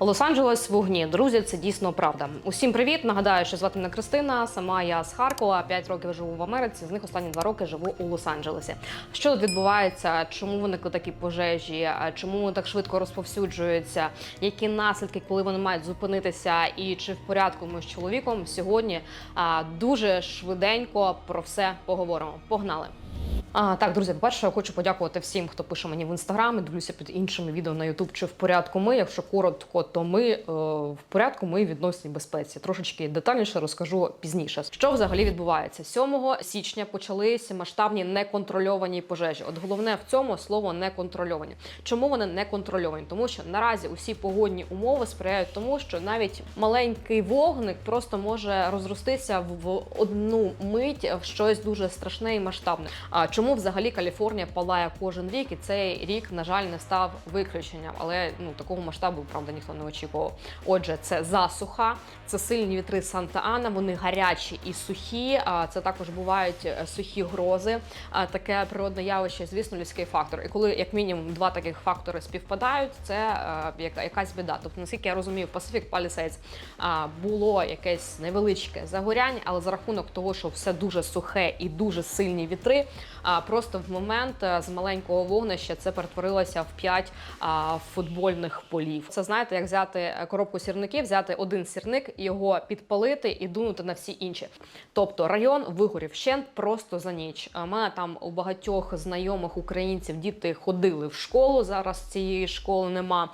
Лос-Анджелес в вогні. Друзі, це дійсно правда. Усім привіт. Нагадаю, що звати мене Кристина. Сама я з Харкова. П'ять років живу в Америці. З них останні два роки живу у Лос-Анджелесі. Що тут відбувається? Чому виникли такі пожежі? Чому так швидко розповсюджуються? Які наслідки, коли вони мають зупинитися? І чи в порядку ми з чоловіком сьогодні дуже швиденько про все поговоримо? Погнали! А, так, друзі, по-перше, я хочу подякувати всім, хто пише мені в інстаграм. і Дивлюся під іншими відео на Ютуб, чи в порядку ми. Якщо коротко, то ми е, в порядку ми відносній безпеці. Трошечки детальніше розкажу пізніше. Що взагалі відбувається? 7 січня почалися масштабні неконтрольовані пожежі. От головне в цьому слово неконтрольовані. Чому вони не контрольовані? Тому що наразі усі погодні умови сприяють тому, що навіть маленький вогник просто може розростися в одну мить в щось дуже страшне і масштабне. А чому взагалі Каліфорнія палає кожен рік? І цей рік, на жаль, не став виключенням, але ну такого масштабу правда ніхто не очікував. Отже, це засуха, це сильні вітри Санта-Ана. Вони гарячі і сухі. А це також бувають е, сухі грози. А таке природне явище, звісно, людський фактор. І коли як мінімум два таких фактори співпадають, це е, якась біда. Тобто, наскільки я розумію, Pacific Palisades було якесь невеличке загоряння, але за рахунок того, що все дуже сухе і дуже сильні вітри, а просто в момент е, з маленького вогнища це перетворилося в п'ять а, футбольних полів. Це знаєте, як взяти е, коробку сірників, взяти один сірник, його підпалити і дунути на всі інші. Тобто район вигорів вщент просто за ніч. В мене там у багатьох знайомих українців діти ходили в школу. Зараз цієї школи нема.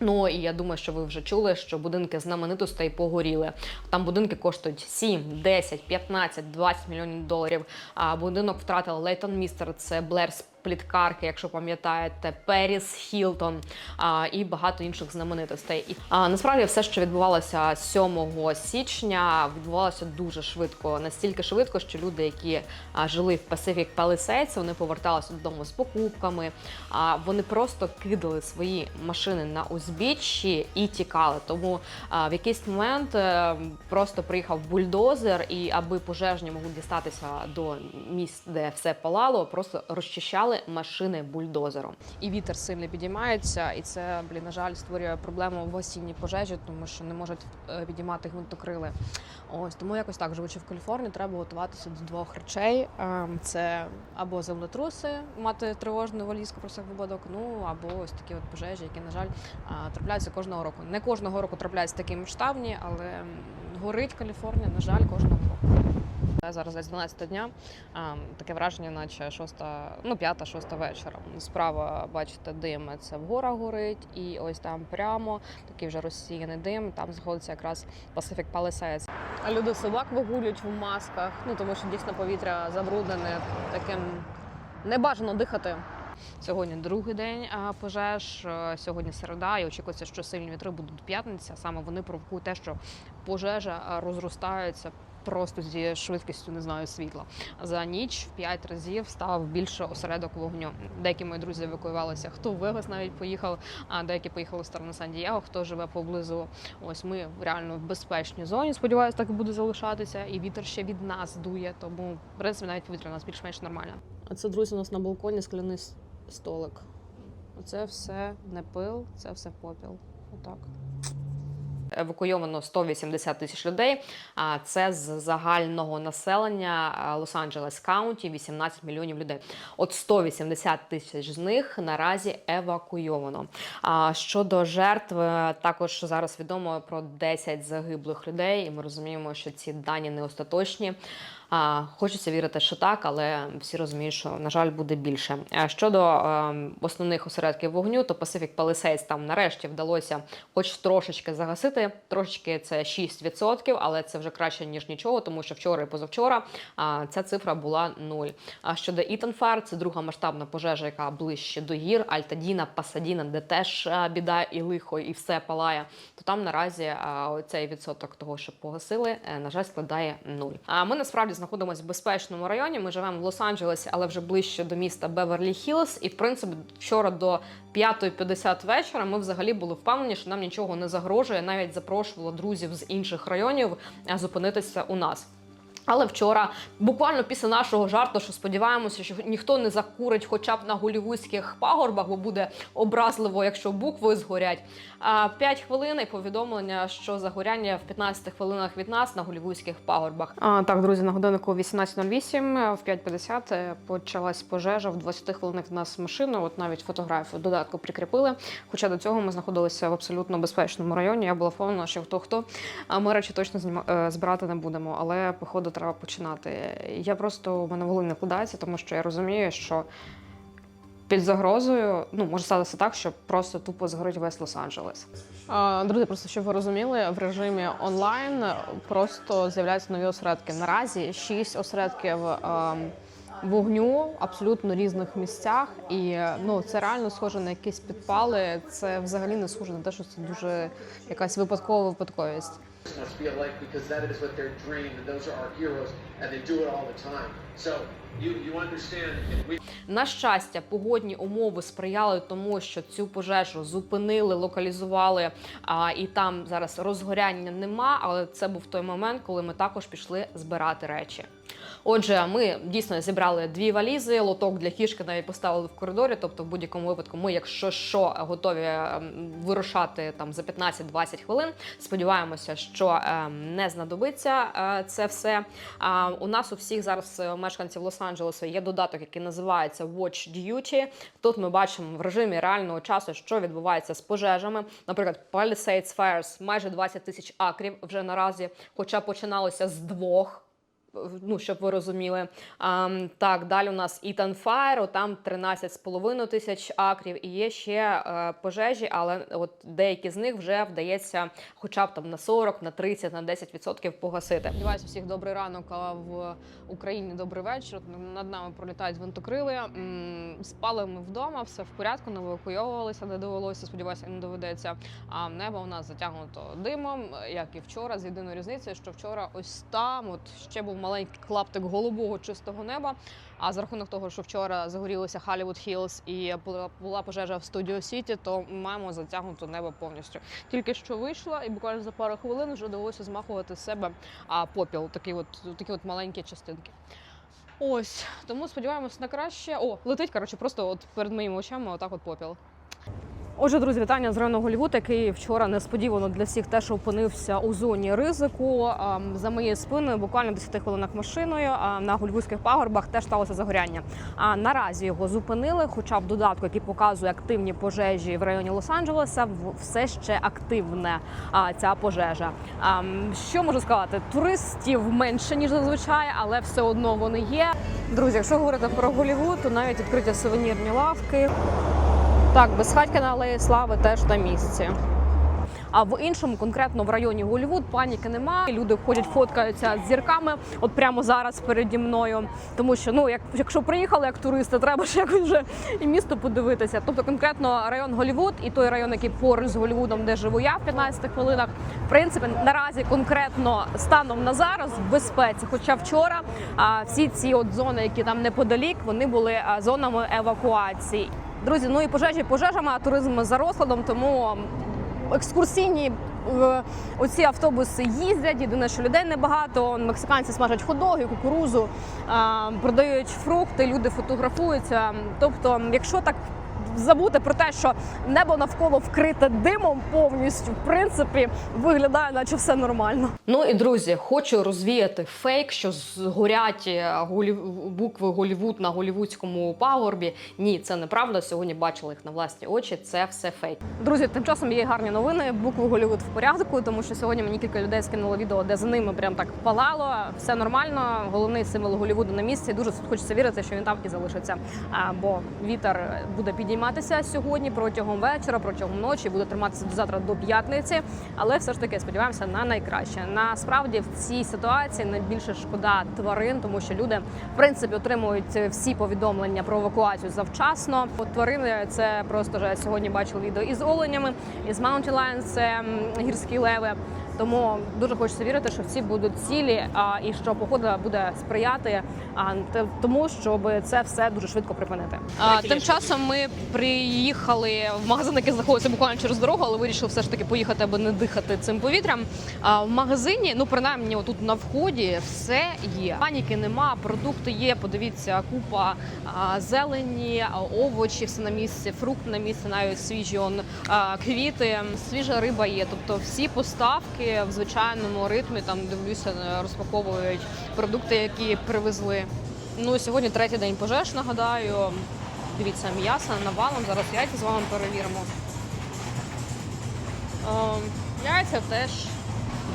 Ну і я думаю, що ви вже чули, що будинки знаменитостей погоріли. Там будинки коштують 7, 10, 15, 20 мільйонів доларів. А будинок втратила Лейтон Містер, це Блер Пліткарки, якщо пам'ятаєте, Періс Хілтон а, і багато інших знаменитостей. А, насправді все, що відбувалося 7 січня, відбувалося дуже швидко, настільки швидко, що люди, які а, жили в Pacific Palisades, вони поверталися додому з покупками. А вони просто кидали свої машини на узбіччі і тікали. Тому а, в якийсь момент е, просто приїхав бульдозер, і аби пожежні могли дістатися до місць, де все палало, просто розчищали машини бульдозером. І вітер сильно підіймається, і це, блін, на жаль, створює проблему в осінній пожежі, тому що не можуть е, підіймати гвинтокрили. Ось тому якось так, живучи в Каліфорнії, треба готуватися до двох речей: Ем, це або землетруси, мати тривожну валізку про всяк випадок, ну або ось такі от пожежі, які, на жаль, трапляються кожного року. Не кожного року трапляються такі масштабні, але горить Каліфорнія, на жаль, кожного року. Зараз десь 12 дня. а, Таке враження, наче шоста, ну п'ята, шоста вечора. Справа, бачите, дим це в горах горить, і ось там прямо такий вже розсіяний дим. Там знаходиться якраз Pacific Palisades. А люди собак вигулюють в масках. Ну тому що дійсно повітря забруднене таким небажано дихати. Сьогодні другий день пожеж. Сьогодні середа, і очікується, що сильні вітри будуть до п'ятниці. Саме вони провокують те, що пожежа розростається просто зі швидкістю не знаю світла. За ніч в п'ять разів став більше осередок вогню. Деякі мої друзі евакуювалися. Хто в Вегас навіть поїхав, а деякі поїхали в сторону Сан-Дієго, хто живе поблизу. Ось ми реально в безпечній зоні. Сподіваюся, так і буде залишатися. І вітер ще від нас дує. Тому в принципі навіть повітря у нас більш-менш нормально. А це друзі, у нас на балконі скляний столик. Оце все не пил, це все попіл. Отак. Евакуйовано 180 тисяч людей. А це з загального населення Лос-Анджелес Каунті 18 мільйонів людей. От 180 тисяч з них наразі евакуйовано. А щодо жертв, е, також зараз відомо про 10 загиблих людей, і ми розуміємо, що ці дані не остаточні. Хочеться вірити, що так, але всі розуміють, що на жаль буде більше. Щодо е, основних осередків вогню, то Pacific Palisades там нарешті вдалося, хоч трошечки загасити. Трошечки це 6%, але це вже краще ніж нічого, тому що вчора і позавчора ця цифра була 0. А щодо Ітанфар, це друга масштабна пожежа, яка ближче до гір, Альтадіна, Пасадіна, де теж біда і лихо, і все палає. То там наразі цей відсоток того, що погасили, е, на жаль, складає 0. А ми насправді знаходимося в безпечному районі. Ми живемо в Лос-Анджелесі, але вже ближче до міста Беверлі Хілс. І в принципі, вчора до 5.50 вечора ми взагалі були впевнені, що нам нічого не загрожує. Навіть запрошувала друзів з інших районів зупинитися у нас. Але вчора, буквально після нашого жарту, що сподіваємося, що ніхто не закурить, хоча б на голівудських пагорбах, бо буде образливо, якщо букви згорять. А 5 хвилин і повідомлення, що загоряння в 15 хвилинах від нас на голівудських пагорбах. А, так, друзі, на годиннику 18.08, в 5.50 е, почалась пожежа в 20 хвилинах від нас машина. От навіть фотографію додатку прикріпили. Хоча до цього ми знаходилися в абсолютно безпечному районі. Я була впевнена, що хто хто. А ми речі точно зніма... е, збирати не будемо. Але походу треба починати. Я просто у мене в голові не вкладається, тому що я розумію, що під загрозою ну може статися так, що просто тупо згорить весь Лос-Анджелес. Друзі, просто щоб ви розуміли, в режимі онлайн просто з'являються нові осередки. Наразі шість осередків вогню абсолютно різних місцях, і ну це реально схоже на якісь підпали. Це взагалі не схоже на те, що це дуже якась випадкова випадковість. Must feel like because that is what their dream and those are our heroes and they do it all the time. So you you understand we На щастя, погодні умови сприяли тому, що цю пожежу зупинили, локалізували, а, і там зараз розгоряння нема. Але це був той момент, коли ми також пішли збирати речі. Отже, ми дійсно зібрали дві валізи, лоток для кішки навіть поставили в коридорі. Тобто, в будь-якому випадку, ми, якщо що, готові ем, вирушати там за 15-20 хвилин. Сподіваємося, що ем, не знадобиться е, це все. У нас у всіх зараз е, мешканців Лос-Анджелеса є додаток, який називається Watch Duty. Тут ми бачимо в режимі реального часу, що відбувається з пожежами. Наприклад, Palisades Fires майже 20 тисяч акрів вже наразі, хоча починалося з двох. Ну, щоб ви розуміли. А, так, далі у нас Eaton Fire, там 13,5 тисяч акрів, і є ще е, пожежі, але от деякі з них вже вдається хоча б там на 40, на 30, на 10% погасити. Сподіваюся, всіх добрий ранок, а в Україні добрий вечір. Над нами пролітають винтокрили. Спали ми вдома, все в порядку, не евакуйовувалися, не довелося. Сподіваюся, не доведеться. А небо у нас затягнуто димом, як і вчора, з єдиною різницею, що вчора ось там, от ще був маленький клаптик голубого чистого неба. А за рахунок того, що вчора загорілося Hollywood Hills і була пожежа в Studio City, то маємо затягнуто небо повністю. Тільки що вийшла, і буквально за пару хвилин вже довелося змахувати з себе попіл, такі от, такі от маленькі частинки. Ось, тому сподіваємось на краще. О, летить, коротше, просто от перед моїми очами отак от попіл. Отже, друзі, вітання з району Голівуд, який вчора несподівано для всіх теж опинився у зоні ризику. За моєю спиною, буквально в 10 хвилинах машиною на голівудських пагорбах теж сталося загоряння. А наразі його зупинили. Хоча в додатку, який показує активні пожежі в районі Лос-Анджелеса, все ще активне ця пожежа. Що можу сказати? Туристів менше ніж зазвичай, але все одно вони є. Друзі, якщо говорити про Голівуд, то навіть відкриті сувенірні лавки. Так, безхатька алеї слави теж на місці. А в іншому, конкретно в районі Голлівуд, паніки немає. Люди ходять, фоткаються з зірками, от прямо зараз переді мною. Тому що ну, як якщо приїхали як туристи, треба ж якось вже і місто подивитися. Тобто, конкретно район Голлівуд і той район, який поруч з Голлівудом, де живу я в 15 хвилинах, в принципі, наразі конкретно станом на зараз в безпеці. Хоча вчора а, всі ці от зони, які там неподалік, вони були зонами евакуації. Друзі, ну і пожежі пожежами, а туризм за розкладом, тому екскурсійні е, оці автобуси їздять. Єдине, що людей небагато. Мексиканці смажать ходоги, кукурузу, продають фрукти, люди фотографуються. Тобто, якщо так. Забути про те, що небо навколо вкрите димом повністю, в принципі, виглядає, наче все нормально. Ну і друзі, хочу розвіяти фейк, що згорять е, голі... букви Голівуд на голівудському пагорбі. Ні, це неправда. Сьогодні бачили їх на власні очі. Це все фейк. Друзі, тим часом є гарні новини. Букви Голівуд в порядку, тому що сьогодні мені кілька людей скинуло відео, де за ними прям так палало. Все нормально. Головний символ Голівуду на місці. Дуже хочеться вірити, що він там і залишиться. Бо вітер буде підійматися сьогодні протягом вечора, протягом ночі, буде триматися до завтра до п'ятниці. Але все ж таки сподіваємося на найкраще. Насправді в цій ситуації найбільше шкода тварин, тому що люди в принципі отримують всі повідомлення про евакуацію завчасно. От тварини це просто вже сьогодні бачили відео із оленями, із Mountain Lions, це гірські леви. Тому дуже хочеться вірити, що всі будуть цілі, а і що погода буде сприяти а, те- тому, щоб це все дуже швидко припинити. А, тим часом ми приїхали в магазин, який знаходиться буквально через дорогу, але вирішили все ж таки поїхати, аби не дихати цим повітрям. А в магазині, ну принаймні, тут на вході все є. Паніки нема, продукти є. Подивіться, купа а, зелені, овочі, все на місці, фрукти на місці, навіть свіжі он, а, квіти, свіжа риба є. Тобто всі поставки в звичайному ритмі там дивлюся, е, розпаковують продукти, які привезли. Ну сьогодні третій день пожеж. Нагадаю. Дивіться, м'ясо навалом. Зараз яйця з вами перевіримо. Ем, яйця теж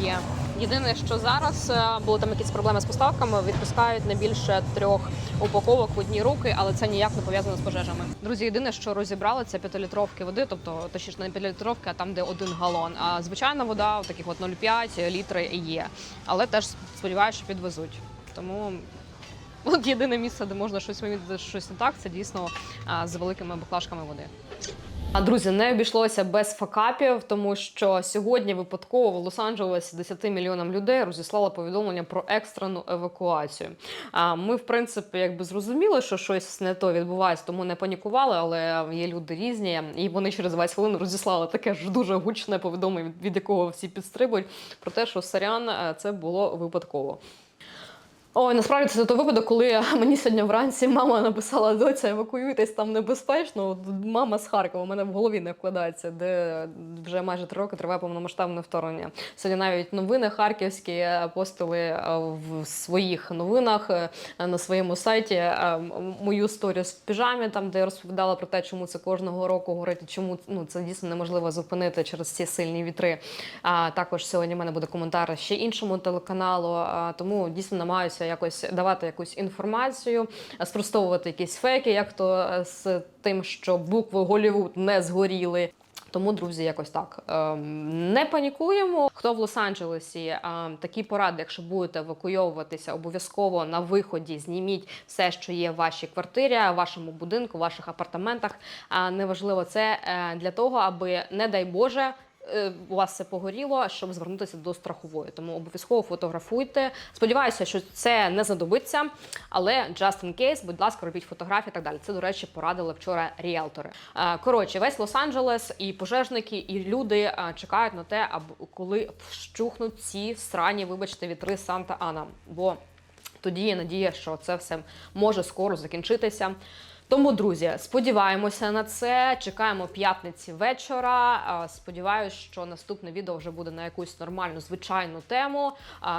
є. Єдине, що зараз е, були там якісь проблеми з поставками, відпускають не більше трьох упаковок в одні руки, але це ніяк не пов'язано з пожежами. Друзі, єдине, що розібрали, це п'ятилітровки води, тобто точніше не п'ятилітровки, а там, де один галон. А звичайна вода, таких от 0,5 літри є. Але теж сподіваюся, що підвезуть. Тому от єдине місце, де можна щось помітити, що щось не так, це дійсно з великими баклажками води. А друзі, не обійшлося без факапів, тому що сьогодні випадково в Лос-Анджелесі 10 мільйонам людей розіслали повідомлення про екстрену евакуацію. А ми, в принципі, якби зрозуміли, що щось не то відбувається, тому не панікували, але є люди різні, і вони через 20 хвилин розіслали таке ж дуже гучне повідомлення, від- якого всі підстрибують, про те, що сорян, е, це було випадково. Ой, насправді це той випадок, коли мені сьогодні вранці мама написала доця, евакуюйтесь там небезпечно. От Мама з Харкова, у мене в голові не вкладається, де вже майже три роки триває повномасштабне вторгнення. Сьогодні навіть новини харківські постили е, в своїх новинах е, на своєму сайті е, мою сторіс в піжамі, там де я розповідала про те, чому це кожного року горить, і чому ну це дійсно неможливо зупинити через ці сильні вітри. А також сьогодні в мене буде коментар ще іншому телеканалу. Тому дійсно намагаюся якось давати якусь інформацію, спростовувати якісь фейки, як то е, з тим, що букви Голівуд не згоріли. Тому, друзі, якось так Ем, не панікуємо. Хто в Лос-Анджелесі ем, такі поради, якщо будете евакуйовуватися, обов'язково на виході зніміть все, що є в вашій квартирі, в вашому будинку, в ваших апартаментах. Неважливо, це е, для того, аби, не дай Боже, е, у вас все погоріло, щоб звернутися до страхової. Тому обов'язково фотографуйте. Сподіваюся, що це не знадобиться, але just in case, будь ласка, робіть фотографії і так далі. Це, до речі, порадили вчора ріелтори. Е, Коротше, весь Лос-Анджелес і пожежники, і люди е, чекають на те, коли вщухнуть ці срані, вибачте, вітри Санта-Ана. Бо тоді є надія, що це все може скоро закінчитися. Тому, друзі, сподіваємося на це. Чекаємо п'ятниці вечора. Сподіваюсь, що наступне відео вже буде на якусь нормальну звичайну тему.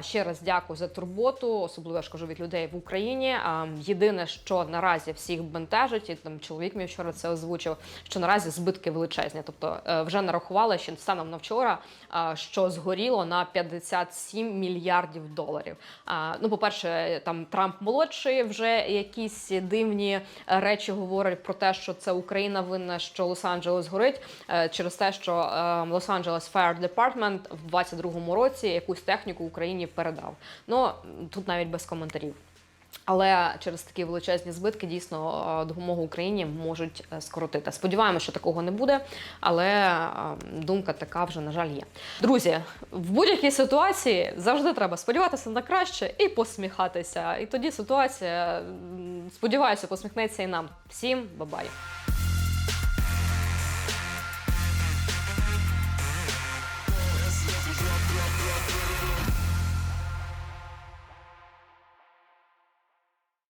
Ще раз дякую за турботу, особливо я ж кажу від людей в Україні. Єдине, що наразі всіх бентежить, і там чоловік мій вчора це озвучив, що наразі збитки величезні. Тобто е, вже нарахували ще станом на вчора, що згоріло на 57 мільярдів доларів. Ну, по-перше, там Трамп молодший вже якісь дивні речі говорить про те, що це Україна винна, що Лос-Анджелес горить е, через те, що е, Лос-Анджелес Fire Department в 22-му році якусь техніку Україні передав. Ну тут навіть без коментарів. Але через такі величезні збитки дійсно е, допомогу Україні можуть е, скоротити. Сподіваємося, що такого не буде, але е, думка така вже на жаль є. Друзі, в будь-якій ситуації завжди треба сподіватися на краще і посміхатися. І тоді ситуація, сподіваюся, посміхнеться і нам. Всім бабай!